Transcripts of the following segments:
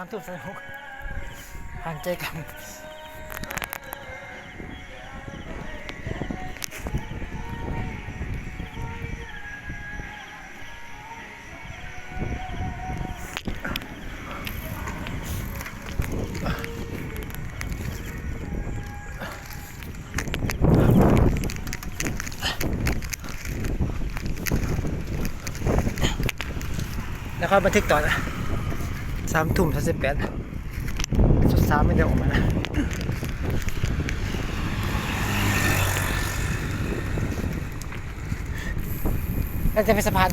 ามทุ่มสนุกห่างใจกันแล้วค่อยบันทึกต่อนะ สามทุ่มสามสิบแปดสุดสามไม่ได้ออกมานะแล้วจะไปสะพาน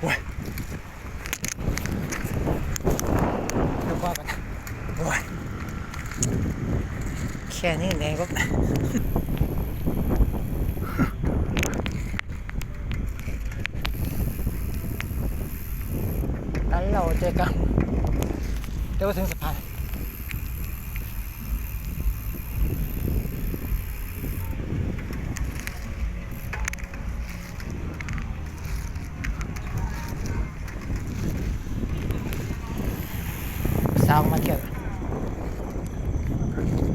โอ้ยดูว่ากันนะโอ้ย แค่นี้เองก็แล้วเราเจอกันเดี๋ Bye.